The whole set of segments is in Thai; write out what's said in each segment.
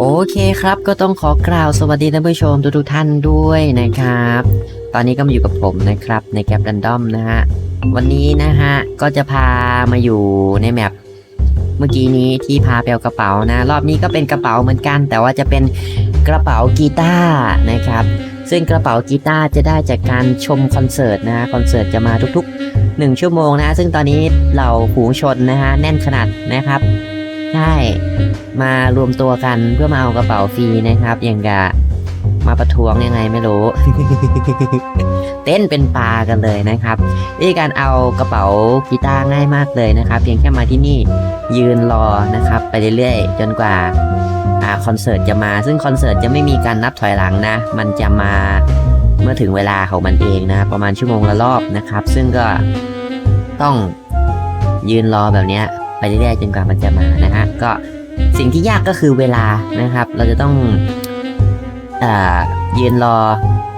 โอเคครับ ก็ต้องขอกล่าวสวัสดีท่านผู้ชมทุกๆท่านด้วยนะครับ ตอนนี้ก็มาอยู่กับผมนะครับ ในแกปรันดอมนะฮะ วันนี้นะฮะ ก็จะพามาอยู่ในแมปเมื่อกี้นี้ที่พาไปเอากระเป๋านะ รอบนี้ก็เป็นกระเป๋าเหมือนกัน แต่ว่าจะเป็นกระเป๋ากีตาร์นะครับ ซึ่งกระเป๋ากีตาร์จะได้จากการชมคอนเสิร์ตนะคอนเสิร์ตจะมาทุกๆ 1 ชั่วโมงนะ ซึ่งตอนนี้เราฝูชนนะฮะแน่นขนาดนะครับ ใช่ มารวมตัวกันเพื่อมาเอากระเป๋าฟรีนะครับ อย่างกะมาประท้วงยังไงไม่รู้ เต้นเป็นปลากันเลยนะครับวิธีการเอากระเป๋ากีตาร์ง่ายมากเลยนะครับ เพียงแค่มาที่นี่ยืนรอนะครับ ไปเรื่อยๆ จนกว่าอ่าคอนเสิร์ตจะมา ซึ่งคอนเสิร์ตจะไม่มีการนับถอยหลังนะ มันจะมาเมื่อถึงเวลาของมันเองนะ ประมาณชั่วโมงละรอบนะครับ ซึ่งก็ต้องยืนรอแบบเนี้ย ไปเรื่อยๆจนกว่ามันจะมานะฮะก็สิ่งที่ยากก็คือเวลานะครับ เราจะต้องอยืนรอ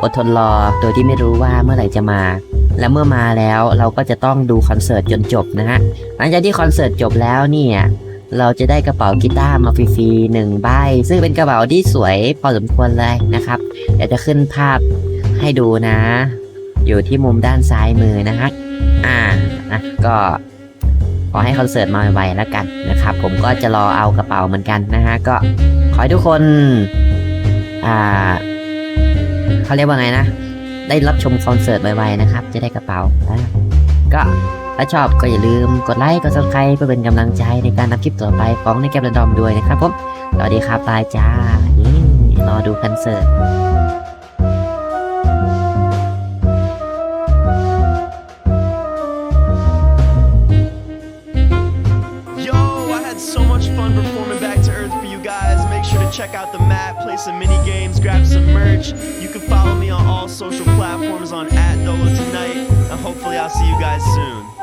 อดทนรอโดยที่ไม่รู้ว่าเมื่อไหร่จะมา และเมื่อมาแล้วเราก็จะต้องดูคอนเสิร์ตจนจบนะฮะหลังจากที่คอนเสิร์ตจบแล้วเนี่ยเราจะได้กระเป๋ากีตาร์มาฟรีๆหนึ่งใบ ซึ่งเป็นกระเป๋าที่สวยพอสมควรเลยนะครับเดี๋ยวจะขึ้นภาพให้ดูนะ อยู่ที่มุมด้านซ้ายมือนะฮะอ่านะก็ ขอให้คอนเสิร์ตมาไวๆแล้วกันนะครับ ผมก็จะรอเอากระเป๋าเหมือนกันนะฮะก็ขอให้ทุกคนอ่าเขาเรียกว่าไงนะ ได้รับชมคอนเสิร์ตไวๆนะครับ จะได้กระเป๋าก็ถ้าชอบก็อย่าลืมกดไลค์กดซับสไครป์เพื่อเป็นกำลังใจในการทำคลิปต่อไปของในแกมระดอมด้วยนะครับผมสวัสดีครับบายจ้ารอดูคอนเสิร์ต check out the map, play some mini games, grab some merch. You can follow me on all social platforms on at Dolo Tonight, and hopefully I'll see you guys soon.